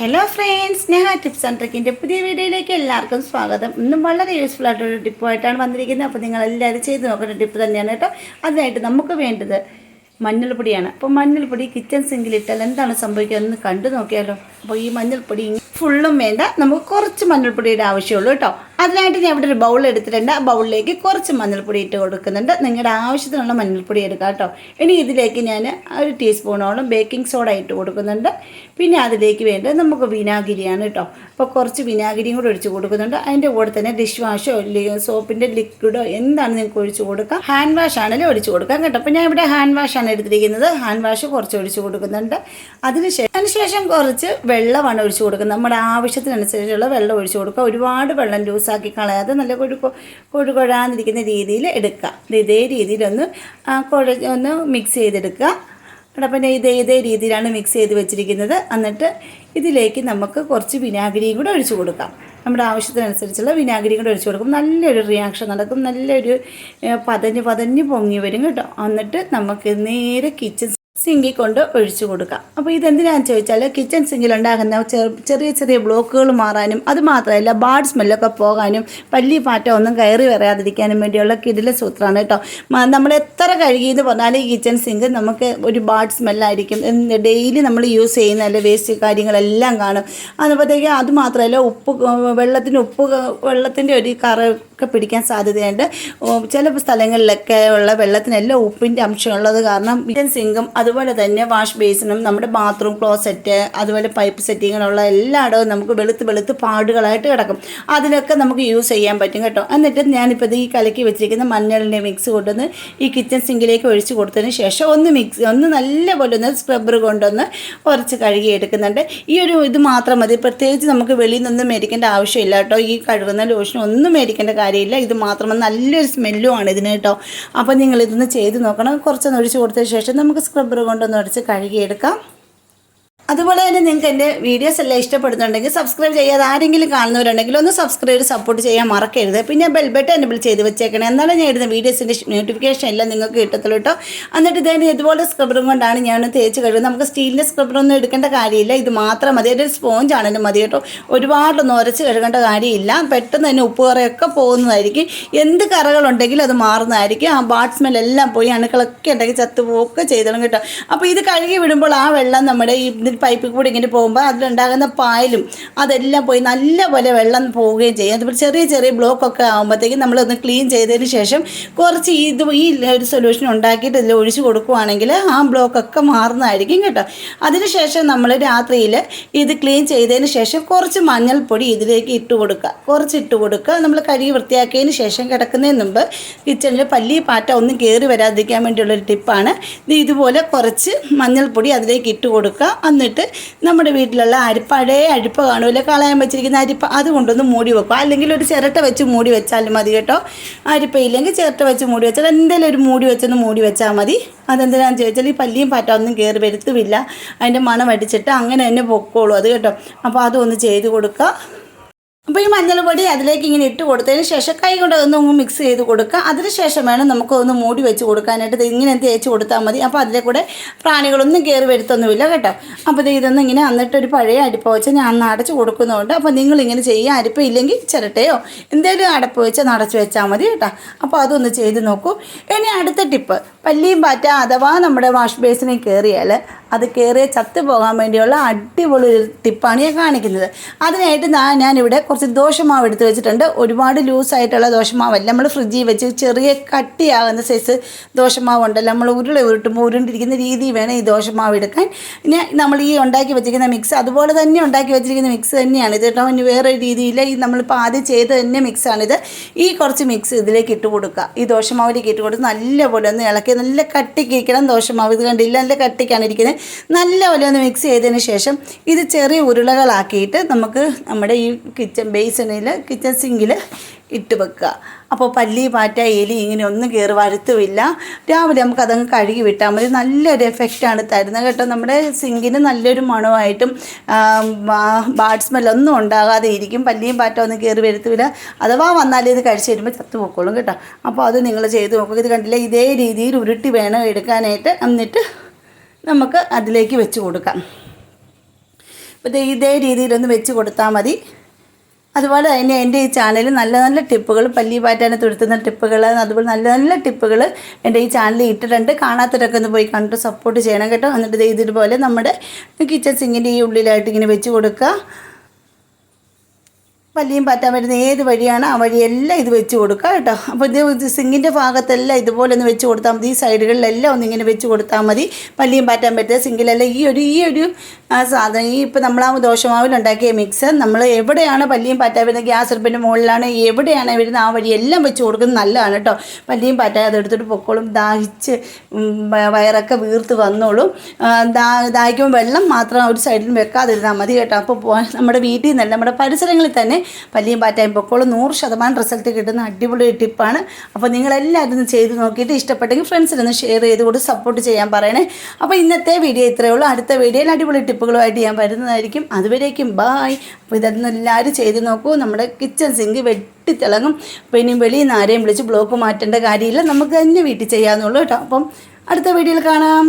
Hello friends Sneha tips and ട്രിക്കിന്റെ പുതിയ വീഡിയോയിലേക്ക് എല്ലാവർക്കും സ്വാഗതം. ഇന്നും വളരെ യൂസ്ഫുൾ ആയിട്ടൊരു ടിപ്പായിട്ടാണ് വന്നിരിക്കുന്നത്. അപ്പോൾ നിങ്ങൾ എല്ലാവരും ചെയ്ത് നോക്കേണ്ട ടിപ്പ് തന്നെയാണ് കേട്ടോ. അതിനായിട്ട് നമുക്ക് വേണ്ടത് മഞ്ഞൾപ്പൊടിയാണ്. അപ്പോൾ മഞ്ഞൾപ്പൊടി കിച്ചൺ സിങ്കിലിട്ടാൽ എന്താണ് സംഭവിക്കുക? എന്ന് കണ്ടു നോക്കിയാലോ. അപ്പോൾ ഈ മഞ്ഞൾപ്പൊടി ഫുള്ളും വേണ്ട. നമുക്ക് കുറച്ച് മഞ്ഞൾപ്പൊടിയുടെ ആവശ്യമുള്ളൂ കേട്ടോ. അതിനായിട്ട് ഞാൻ ഇവിടെ ഒരു ബൗൾ എടുത്തിട്ടുണ്ട്. ആ ബൗളിലേക്ക് കുറച്ച് മഞ്ഞൾപ്പൊടി ഇട്ട് കൊടുക്കുന്നുണ്ട്. നിങ്ങളുടെ ആവശ്യത്തിനുള്ള മഞ്ഞൾപ്പൊടി എടുക്കാം കേട്ടോ. ഇനി ഇതിലേക്ക് ഞാൻ ഒരു ടീസ്പൂണോളം ബേക്കിംഗ് സോഡ ഇട്ട് കൊടുക്കുന്നുണ്ട്. പിന്നെ അതിലേക്ക് വേണ്ടത് നമുക്ക് വിനാഗിരിയാണ് കേട്ടോ. അപ്പോൾ കുറച്ച് വിനാഗിരിയും കൂടെ ഒഴിച്ച് കൊടുക്കുന്നുണ്ട്. അതിന്റെ കൂടെ തന്നെ ഡിഷ് വാഷോ സോപ്പിന്റെ ലിക്വിഡോ എന്താണ് നിങ്ങൾക്ക് ഒഴിച്ച് കൊടുക്കാം? ഹാൻഡ് വാഷ് ആണെങ്കിലും ഒഴിച്ച് കൊടുക്കാം കേട്ടോ. അപ്പോൾ ഞാൻ ഇവിടെ ഹാൻഡ് വാഷ് ആണ് എടുത്തിരിക്കുന്നത്. ഹാൻഡ് വാഷ് കുറച്ച് ഒഴിച്ച് കൊടുക്കുന്നുണ്ട്. അതിനുശേഷം അതിനുശേഷം കുറച്ച് വെള്ളമാണ് ഒഴിച്ച് കൊടുക്കുന്നത്. നമ്മുടെ ആവശ്യത്തിനനുസരിച്ചുള്ള വെള്ളം ഒഴിച്ച് കൊടുക്കുക. ഒരുപാട് വെള്ളം ലൂസാക്കി കളയാതെ നല്ല കൊഴു കൊഴു കൊഴാന്നിരിക്കുന്ന രീതിയിൽ എടുക്കുക. ഇതേ രീതിയിലൊന്ന് കുഴ ഒന്ന് മിക്സ് ചെയ്തെടുക്കുക. അവിടെ പിന്നെ ഇതേ ഇതേ രീതിയിലാണ് മിക്സ് ചെയ്ത് വെച്ചിരിക്കുന്നത്. എന്നിട്ട് ഇതിലേക്ക് നമുക്ക് കുറച്ച് വിനാഗിരിയും കൂടെ ഒഴിച്ചു കൊടുക്കാം. നമ്മുടെ ആവശ്യത്തിനനുസരിച്ചുള്ള വിനാഗിരിയും കൂടെ ഒഴിച്ചു കൊടുക്കും. നല്ലൊരു റിയാക്ഷൻ നടക്കും. നല്ലൊരു പതഞ്ഞ് പതഞ്ഞ് പൊങ്ങി വരും കേട്ടോ. എന്നിട്ട് നമുക്ക് നേരെ കിച്ചൺ സിങ്കിൽ കൊണ്ട് ഒഴിച്ചു കൊടുക്കാം. അപ്പോൾ ഇതെന്തിനാണെന്ന് ചോദിച്ചാൽ കിച്ചൺ സിങ്കിൽ ഉണ്ടാകുന്ന ചെറിയ ചെറിയ ബ്ലോക്കുകൾ മാറാനും അത് മാത്രമല്ല ബാഡ് സ്മെല്ലൊക്കെ പോകാനും പല്ലി പാറ്റ ഒന്നും കയറി വരാതിരിക്കാനും വേണ്ടിയുള്ള കിടില സൂത്രമാണ് കേട്ടോ. നമ്മൾ എത്ര കഴുകിയെന്ന് പറഞ്ഞാൽ ഈ കിച്ചൺ സിങ്ക് നമുക്ക് ഒരു ബാഡ് സ്മെല്ലായിരിക്കും ഡെയിലി നമ്മൾ യൂസ് ചെയ്യുന്ന അല്ലെ വേസ്റ്റ് കാര്യങ്ങളെല്ലാം കാണും. അതുപോലത്തേക്ക് അത് മാത്രമല്ല ഉപ്പ് വെള്ളത്തിന് ഉപ്പ് വെള്ളത്തിന്റെ ഒരു കറയൊക്കെ പിടിക്കാൻ സാധ്യതയുണ്ട്. ചില സ്ഥലങ്ങളിലൊക്കെ ഉള്ള വെള്ളത്തിനെല്ലാം ഉപ്പിന്റെ അംശമുള്ളത് കാരണം കിച്ചൺ സിങ്കും അതുപോലെ തന്നെ വാഷ് ബേസിനും നമ്മുടെ ബാത്റൂം ക്ലോസെറ്റ് അതുപോലെ പൈപ്പ് സെറ്റിങ്ങുള്ള എല്ലായിടവും നമുക്ക് വെളുത്ത് വെളുത്ത് പാടുകളായിട്ട് കിടക്കും. അതിനൊക്കെ നമുക്ക് യൂസ് ചെയ്യാൻ പറ്റും കേട്ടോ. എന്നിട്ട് ഞാനിപ്പോൾ ഈ കലക്കി വെച്ചിരിക്കുന്ന മഞ്ഞളിന്റെ മിക്സ് കൊണ്ടുവന്ന് ഈ കിച്ചൺ സിങ്കിലേക്ക് ഒഴിച്ച് കൊടുത്തതിന് ശേഷം ഒന്ന് മിക്സ് ഒന്ന് നല്ല പോലെ ഒന്ന് സ്ക്രബ്ബർ കൊണ്ടൊന്ന് ഉരച്ച് കഴുകി എടുക്കുന്നുണ്ട് ഈ ഒരു ഇത് മാത്രം മതി. പ്രത്യേകിച്ച് നമുക്ക് വെളിയിൽ നിന്നും മേടിക്കേണ്ട ആവശ്യമില്ല കേട്ടോ. ഈ കഴുകുന്ന ലോഷൻ ഒന്നും മേടിക്കേണ്ട കാര്യമില്ല. ഇത് മാത്രം നല്ലൊരു സ്മെല്ലുമാണ് ഇതിന് കേട്ടോ. അപ്പോൾ നിങ്ങളിതൊന്ന് ചെയ്ത് നോക്കണം. കുറച്ചൊന്ന് ഒഴിച്ച് കൊടുത്തതിന് ശേഷം നമുക്ക് സ്ക്രബ്ബർ കൊണ്ടൊന്ന് ഉരച്ച് കഴുകിയെടുക്കാം. അതുപോലെ തന്നെ നിങ്ങൾക്ക് എന്റെ വീഡിയോസ് എല്ലാം ഇഷ്ടപ്പെടുന്നുണ്ടെങ്കിൽ സബ്സ്ക്രൈബ് ചെയ്യാതെ ആരെങ്കിലും കാണുന്നവരുണ്ടെങ്കിൽ ഒന്ന് സബ്സ്ക്രൈബ് സപ്പോർട്ട് ചെയ്യാൻ മറക്കരുത്. പിന്നെ ബെൽ ബട്ടൺ എനബിൾ ചെയ്ത് വെച്ചേക്കണേ. എന്നാലും ഞാൻ ഇടുന്ന വീഡിയോസിന്റെ നോട്ടിഫിക്കേഷൻ എല്ലാം നിങ്ങൾക്ക് കിട്ടത്തുള്ളൂ കേട്ടോ. എന്നിട്ട് ഇതേ ഇതുപോലെ സ്ക്രബറും കൊണ്ടാണ് ഞാൻ തേച്ച് കഴുകുന്നത്. നമുക്ക് സ്റ്റീലിന്റെ സ്ക്രബറൊന്നും എടുക്കേണ്ട കാര്യമില്ല. ഇത് മാത്രം മതി. ഒരു സ്പോഞ്ച് ആണെങ്കിലും മതി കേട്ടോ. ഒരുപാടൊന്നും ഉരച്ച് കഴുകേണ്ട കാര്യമില്ല. പെട്ടെന്ന് തന്നെ ഉപ്പ് കറയൊക്കെ പോകുന്നതായിരിക്കും. എന്ത് കറകളുണ്ടെങ്കിലും അത് മാറുന്നതായിരിക്കും. ആ ബാഡ് സ്മെൽ എല്ലാം പോയി അണുക്കളൊക്കെ ഉണ്ടെങ്കിൽ ചത്തുപോക്കെ ചെയ്തോളും കേട്ടോ. അപ്പോൾ ഇത് കഴുകി വിടുമ്പോൾ ആ വെള്ളം നമ്മുടെ ഈ പൈപ്പിൽ കൂടി ഇങ്ങനെ പോകുമ്പോൾ അതിലുണ്ടാകുന്ന പായലും അതെല്ലാം പോയി നല്ലപോലെ വെള്ളം പോവുകയും ചെയ്യും. അതുപോലെ ചെറിയ ചെറിയ ബ്ലോക്കൊക്കെ ആകുമ്പോഴത്തേക്കും നമ്മളൊന്ന് ക്ലീൻ ചെയ്തതിന് ശേഷം കുറച്ച് ഇത് ഈ ഒരു സൊല്യൂഷൻ ഉണ്ടാക്കിയിട്ട് ഇതിൽ ഒഴിച്ചു കൊടുക്കുവാണെങ്കിൽ ആ ബ്ലോക്കൊക്കെ മാറുന്നതായിരിക്കും കേട്ടോ. അതിനുശേഷം നമ്മൾ രാത്രിയിൽ ഇത് ക്ലീൻ ചെയ്തതിന് ശേഷം കുറച്ച് മഞ്ഞൾപ്പൊടി ഇതിലേക്ക് ഇട്ട് കൊടുക്കുക. കുറച്ച് ഇട്ട് കൊടുക്കുക. നമ്മൾ കഴുകി വൃത്തിയാക്കിയതിന് ശേഷം കിടക്കുന്നതിന് മുമ്പ് കിച്ചണിൽ പല്ലി പാറ്റ ഒന്നും കയറി വരാതിരിക്കാൻ വേണ്ടിയുള്ളൊരു ടിപ്പാണ്. ഇത് ഇതുപോലെ കുറച്ച് മഞ്ഞൾപ്പൊടി അതിലേക്ക് ഇട്ട് കൊടുക്കുക. എന്നിട്ട് നമ്മുടെ വീട്ടിലുള്ള അരി പഴയ അരിപ്പ കാണുമല്ലോ കളയാൻ വെച്ചിരിക്കുന്ന അരിപ്പ അത് കൊണ്ടൊന്ന് മൂടി വെക്കുക അല്ലെങ്കിൽ ഒരു ചിരട്ട വെച്ച് മൂടി വെച്ചാലും മതി കേട്ടോ. അരിപ്പ ഇല്ലെങ്കിൽ ചിരട്ട വെച്ച് മൂടി വെച്ചാൽ എന്തെങ്കിലും ഒരു മൂടി വെച്ചൊന്ന് മൂടി വെച്ചാൽ മതി. അതെന്തിനാണെന്ന് ചോദിച്ചാൽ ഈ പല്ലിയും പാറ്റ ഒന്നും കയറി വരുത്തുമില്ല അതിന്റെ മണം അടിച്ചിട്ട് അങ്ങനെ തന്നെ പൊക്കോളൂ. അത് കേട്ടോ. അപ്പോൾ അതൊന്ന് ചെയ്ത് കൊടുക്കുക. അപ്പോൾ ഈ മഞ്ഞൾപ്പൊടി അതിലേക്ക് ഇങ്ങനെ ഇട്ട് കൊടുത്തതിന് ശേഷം കൈ കൊണ്ട് ഒന്ന് മിക്സ് ചെയ്ത് കൊടുക്കുക. അതിന് ശേഷം വേണം നമുക്ക് ഒന്ന് മൂടി വെച്ച് കൊടുക്കാനായിട്ട്. ഇങ്ങനെ തേച്ച് കൊടുത്താൽ മതി. അപ്പോൾ അതിലെ കൂടെ പ്രാണികളൊന്നും കയറി വരുത്തൊന്നുമില്ല കേട്ടോ. അപ്പോൾ ഇത് ഇതൊന്നും ഇങ്ങനെ എന്നിട്ട് ഒരു പഴയ അരിപ്പ വെച്ച് ഞാൻ അടച്ച് കൊടുക്കുന്നുണ്ട്. അപ്പോൾ നിങ്ങൾ ഇങ്ങനെ ചെയ്യുക. അരിപ്പ ഇല്ലെങ്കിൽ ചിരട്ടയോ എന്തെങ്കിലും അടപ്പ് വെച്ച് നടച്ച് വെച്ചാൽ മതി കേട്ടോ. അപ്പോൾ അതൊന്ന് ചെയ്ത് നോക്കൂ. ഇനി അടുത്ത ടിപ്പ് പല്ലിയും പാറ്റ അഥവാ നമ്മുടെ വാഷ് ബേസിനെ കയറിയാൽ അത് കയറിയ ചത്തു പോകാൻ വേണ്ടിയുള്ള അടിപൊളി ഒരു ടിപ്പാണ് ഞാൻ കാണിക്കുന്നത്. അതിനായിട്ട് ഞാൻ ഞാനിവിടെ കുറച്ച് ദോശമാവ് എടുത്ത് വെച്ചിട്ടുണ്ട്. ഒരുപാട് ലൂസായിട്ടുള്ള ദോശമാവല്ല. നമ്മൾ ഫ്രിഡ്ജിൽ വെച്ച് ചെറിയ കട്ടിയാകുന്ന സൈസ് ദോശമാവ് നമ്മൾ ഉരുള ഉരുട്ടുമ്പോൾ ഉരുണ്ടിരിക്കുന്ന രീതി വേണം ഈ ദോശമാവ് എടുക്കാൻ. പിന്നെ നമ്മൾ ഈ ഉണ്ടാക്കി വെച്ചിരിക്കുന്ന മിക്സ് അതുപോലെ തന്നെ ഉണ്ടാക്കി വെച്ചിരിക്കുന്ന മിക്സ് തന്നെയാണ് ഇത് കേട്ടോ. ഇനി വേറെ രീതിയിൽ ഈ നമ്മളിപ്പോൾ ആദ്യം ചെയ്ത് തന്നെ മിക്സാണിത് ഈ കുറച്ച് മിക്സ് ഇതിലേക്ക് ഇട്ട് കൊടുക്കുക. ഈ ദോശമാവിലേക്ക് ഇട്ട് കൊടുത്ത് നല്ലപോലെ ഒന്ന് ഇളക്കി. നല്ല കട്ടിക്ക് ഇരിക്കണം ദോശമാവ്. ഇത് കണ്ടില്ല? നല്ല കട്ടിക്കാണ് ഇരിക്കുന്നത് നല്ലപോലെ ഒന്ന് മിക്സ് ചെയ്തതിന് ശേഷം ഇത് ചെറിയ ഉരുളകളാക്കിയിട്ട് നമുക്ക് നമ്മുടെ ഈ കിച്ചൺ ബേസിനിൽ കിച്ചൺ സിങ്കിൽ ഇട്ട് വെക്കുക. അപ്പോൾ പല്ലി പാറ്റ എലി ഇങ്ങനെ ഒന്നും കയറി വരുത്തുമില്ല രാവിലെ നമുക്ക് അതങ്ങ് കഴുകി വിട്ടാൽ മതി. നല്ലൊരു എഫക്റ്റാണ് തരുന്നത് കേട്ടോ. നമ്മുടെ സിങ്കിന് നല്ലൊരു മണമായിട്ടും ബാഡ് സ്മെല്ലൊന്നും ഉണ്ടാകാതെ ഇരിക്കും. പല്ലിയും പാറ്റ ഒന്നും കയറി വരുത്തില്ല അഥവാ വന്നാലേ ഇത് കഴിച്ച് ചത്തു പോക്കോളും കേട്ടോ. അപ്പോൾ അത് നിങ്ങൾ ചെയ്ത് നോക്കുക. ഇത് കണ്ടില്ല? ഇതേ രീതിയിൽ ഉരുട്ടി വേണം എടുക്കാനായിട്ട്. എന്നിട്ട് നമുക്ക് അതിലേക്ക് വെച്ച് കൊടുക്കാം. അപ്പോൾ ഇതേ രീതിയിലൊന്ന് വെച്ച് കൊടുത്താൽ മതി. അതുപോലെ തന്നെ എന്റെ ഈ ചാനലിൽ നല്ല നല്ല ടിപ്പുകൾ പല്ലി പാറ്റാനെ തുരുത്തുന്ന ടിപ്പുകൾ അതുപോലെ നല്ല നല്ല ടിപ്പുകൾ എന്റെ ഈ ചാനലിൽ ഇട്ടിട്ടുണ്ട്. കാണാത്തവരൊക്കെ ഒന്ന് പോയി കണ്ടിട്ട് സപ്പോർട്ട് ചെയ്യണം കേട്ടോ. എന്നിട്ട് ഇതുപോലെ നമ്മുടെ കിച്ചൺ സിങ്ങിന്റെ ഈ ഉള്ളിലായിട്ട് ഇങ്ങനെ വെച്ച് കൊടുക്കുക. പല്ലിയും പാറ്റാൻ വരുന്ന ഏത് വഴിയാണ് ആ വഴിയെല്ലാം ഇത് വെച്ച് കൊടുക്കുക കേട്ടോ. അപ്പോൾ ഇത് സിങ്കിന്റെ ഭാഗത്തെല്ലാം ഇതുപോലെ ഒന്ന് വെച്ച് കൊടുത്താൽ മതി. ഈ സൈഡുകളിലെല്ലാം ഒന്ന് ഇങ്ങനെ വെച്ച് കൊടുത്താൽ മതി. പല്ലിയും പാറ്റാൻ പറ്റുക സിങ്കിലെല്ലാം ഈ ഒരു ഈ ഒരു സാധനം. ഈ ഇപ്പോൾ നമ്മൾ ആ ദോശമാവിലുണ്ടാക്കിയ മിക്സ് നമ്മൾ എവിടെയാണ് പല്ലിയും പാറ്റാൻ വരുന്നത് ഗ്യാസ് അടുപ്പിന്റെ മുകളിലാണ് എവിടെയാണ് വരുന്നത് ആ വഴിയെല്ലാം വെച്ച് കൊടുക്കുന്നത് നല്ലതാണ് കേട്ടോ. പല്ലിയും പാറ്റാൻ അതെടുത്തിട്ട് പൊക്കോളും. ദാഹിച്ച് വയറൊക്കെ വീർത്ത് വന്നോളും. ദാ ദാഹിക്കുമ്പോൾ വെള്ളം മാത്രം ഒരു സൈഡിൽ വെക്കാതിരുന്നാൽ മതി കേട്ടോ. അപ്പോൾ നമ്മുടെ വീട്ടിൽ നിന്നല്ല നമ്മുടെ പരിസരങ്ങളിൽ തന്നെ പല്ലിയും പാറ്റായും പൊക്കോളും. നൂറ് ശതമാനം റിസൾട്ട് കിട്ടുന്ന അടിപൊളി ടിപ്പാണ് അപ്പോൾ നിങ്ങളെല്ലാവരും ഒന്ന് ചെയ്ത് നോക്കിയിട്ട് ഇഷ്ടപ്പെട്ടെങ്കിൽ ഫ്രണ്ട്സിനൊന്ന് ഷെയർ ചെയ്ത് കൊടുത്ത് സപ്പോർട്ട് ചെയ്യാൻ പറയണേ. അപ്പോൾ ഇന്നത്തെ വീഡിയോ ഇത്രയേ ഉള്ളൂ. അടുത്ത വീഡിയോയിൽ അടിപൊളി ടിപ്പുകളുമായിട്ട് ഞാൻ വരുന്നതായിരിക്കും. അതുവരേക്കും ബായ് അപ്പോൾ ഇതൊന്നും എല്ലാവരും ചെയ്ത് നോക്കൂ. നമ്മുടെ കിച്ചൺ സിങ്ക് വെട്ടിത്തിളങ്ങും. ഇനി വെളിയിൽ നിന്ന് ആരെയും വിളിച്ച് ബ്ലോക്ക് മാറ്റേണ്ട കാര്യമില്ല. നമുക്ക് തന്നെ വീട്ടിൽ ചെയ്യാമെന്നുള്ളൂ കേട്ടോ. അപ്പം അടുത്ത വീഡിയോയിൽ കാണാം.